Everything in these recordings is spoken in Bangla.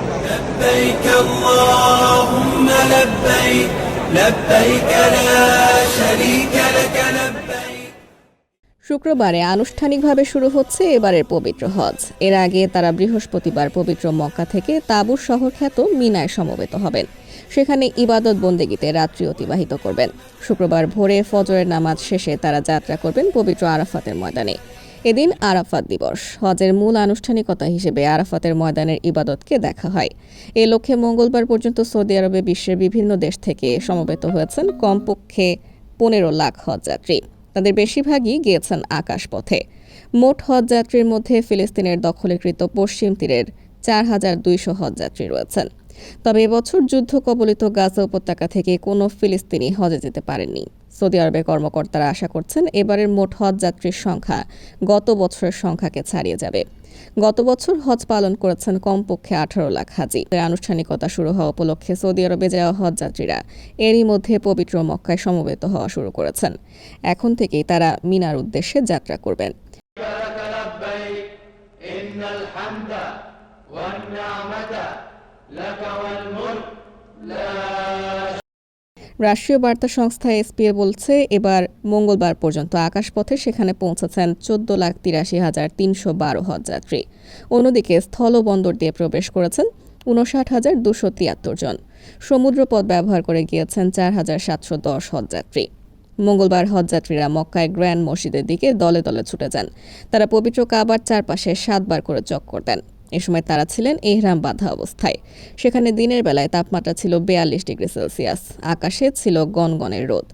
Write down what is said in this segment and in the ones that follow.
لبيك اللهم لبيك لبيك لا شريك لك لبيك শুক্রবারে আনুষ্ঠানিকভাবে শুরু হচ্ছে এবারের পবিত্র হজ এর আগে তারা বৃহস্পতিবার পবিত্র মক্কা থেকে তাবুর শহর খ্যাত মিনায় সমবেত হবেন সেখানে ইবাদত বন্দেগীতে রাত্রি অতিবাহিত করবেন শুক্রবার ভোরে ফজরের নামাজ শেষে তারা যাত্রা করবেন পবিত্র আরাফাতের ময়দানে এদিন আরাফাত দিবস। হজের মূল আনুষ্ঠানিকতা হিসেবে আরাফাতের ময়দানের ইবাদতকে দেখা হয়। এ লক্ষ্যে মঙ্গলবার পর্যন্ত সৌদি আরবে বিশ্বের বিভিন্ন দেশ থেকে সমবেত হয়েছেন কমপক্ষে পনেরো লাখ হজযাত্রী। তাদের বেশিরভাগই গিয়েছেন আকাশপথে। মোট হজযাত্রীর মধ্যে ফিলিস্তিনের দখলীকৃত পশ্চিম তীরের চার হাজার দুইশো হজযাত্রী রয়েছেন। তবে এবছর যুদ্ধ কবলিত গাজা উপত্যকা থেকে কোনো ফিলিস্তিনি হজে যেতে পারেননি। সৌদি আরবের কর্মকর্তারা আশা করছেন এবারের মোট হজযাত্রীর সংখ্যা গত বছরের সংখ্যাকে ছাড়িয়ে যাবে গত বছর হজ পালন করেছেন কমপক্ষে আঠারো লাখ হাজি এর আনুষ্ঠানিকতা শুরু হওয়া উপলক্ষে সৌদি আরবে যাওয়া হজযাত্রীরা এরই মধ্যে পবিত্র মক্কায় সমবেত হওয়া শুরু করেছেন এখন থেকেই তারা মিনার উদ্দেশ্যে যাত্রা করবেন لك لبيك إن الحمد والنعمة لك والملك لا রাষ্ট্রীয় বার্তা সংস্থা এসপিএ বলছে, এবার মঙ্গলবার পর্যন্ত আকাশপথে সেখানে পৌঁছেছেন চোদ্দ লাখ তিরাশি হাজার তিনশো বারো হজযাত্রী। অন্যদিকে স্থল বন্দর দিয়ে প্রবেশ করেছেন উনষাট হাজার দুশো তিয়াত্তর জন। সমুদ্রপথ ব্যবহার করে গিয়েছেন চার হাজার সাতশো দশ হজযাত্রী। মঙ্গলবার হজযাত্রীরা মক্কায় গ্র্যান্ড মসজিদের দিকে দলে দলে ছুটে যান। তারা পবিত্র কাবার চারপাশে সাতবার করে চক্কর দেন। এ সময় তারা ছিলেন এহরাম বাঁধা অবস্থায়। সেখানে দিনের বেলায় তাপমাত্রা ছিল বেয়াল্লিশ ডিগ্রি সেলসিয়াস, আকাশে ছিল গনগনের রোদ।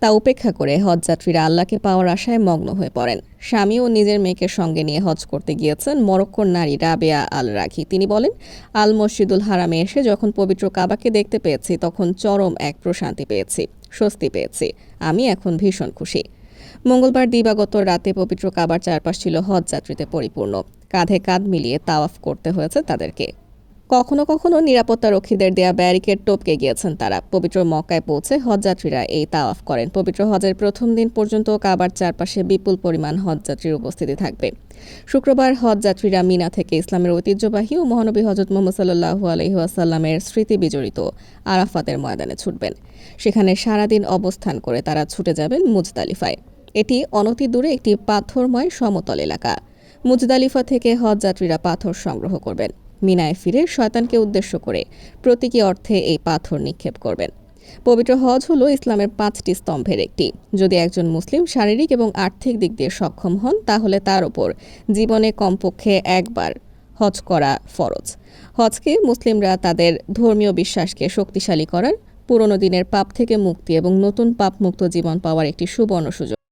তা উপেক্ষা করে হজযাত্রীরা আল্লাহকে পাওয়ার আশায় মগ্ন হয়ে পড়েন। স্বামী ও নিজের মেয়েকে সঙ্গে নিয়ে হজ করতে গিয়েছেন মরক্কোর নারী রাবেয়া আল রাখি তিনি বলেন আল মসজিদুল হারামে এসে যখন পবিত্র কাবাকে দেখতে পেয়েছি, তখন চরম এক প্রশান্তি পেয়েছি, স্বস্তি পেয়েছি। আমি এখন ভীষণ খুশি। মঙ্গলবার দিবাগত রাতে পবিত্র কাবার চারপাশ ছিল হজযাত্রীতে পরিপূর্ণ। কাঁধে কাঁধ মিলিয়ে তাওয়াফ করতে হয়েছে তাদেরকে। কখনো কখনো নিরাপত্তারক্ষীদের দেয়া ব্যারিকেড টপকে গিয়েছেন তারা। পবিত্র মক্কায় পৌঁছে হজযাত্রীরা এই তাওয়াফ করেন। পবিত্র হজের প্রথম দিন পর্যন্ত কাবার চারপাশে বিপুল পরিমাণ হজযাত্রীর উপস্থিতি থাকবে। শুক্রবার হজযাত্রীরা মিনা থেকে ইসলামের ঐতিহ্যবাহী ও মহানবী হজরত মোহাম্মদ সাল্লাহু আলহিহাসাল্লামের স্মৃতি বিজড়িত আরাফাতের ময়দানে ছুটবেন। সেখানে সারাদিন অবস্থান করে তারা ছুটে যাবেন মুজতালিফায়। এটি অনতি দূরে একটি পাথরময় সমতল এলাকা। মুজদালিফা থেকে হজ যাত্রীরা পাথর সংগ্রহ করবেন। মিনায় ফিরে শয়তানকে উদ্দেশ্য করে প্রতীকী অর্থে এই পাথর নিক্ষেপ করবেন। পবিত্র হজ হলো ইসলামের পাঁচটি স্তম্ভের একটি। যদি একজন মুসলিম শারীরিক এবং আর্থিক দিক দিয়ে সক্ষম হন, তাহলে তার ওপর জীবনে কমপক্ষে একবার হজ করা ফরজ। হজকে মুসলিমরা তাদের ধর্মীয় বিশ্বাসকে শক্তিশালী করার, পুরনো দিনের পাপ থেকে মুক্তি এবং নতুন পাপমুক্ত জীবন পাওয়ার একটি সুবর্ণ সুযোগ।